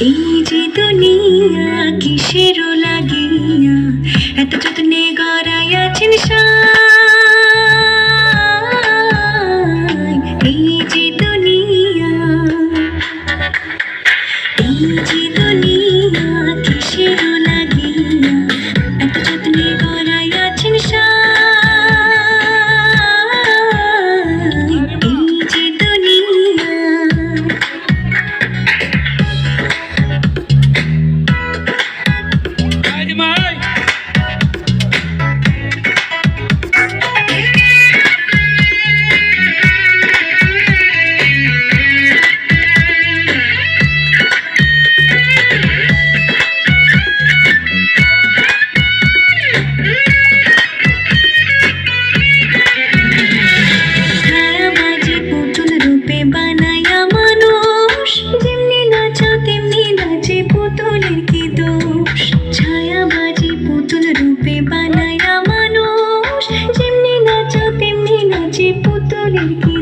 এই যে দুনিয়া কিসের লাগিয়া? 多灵异。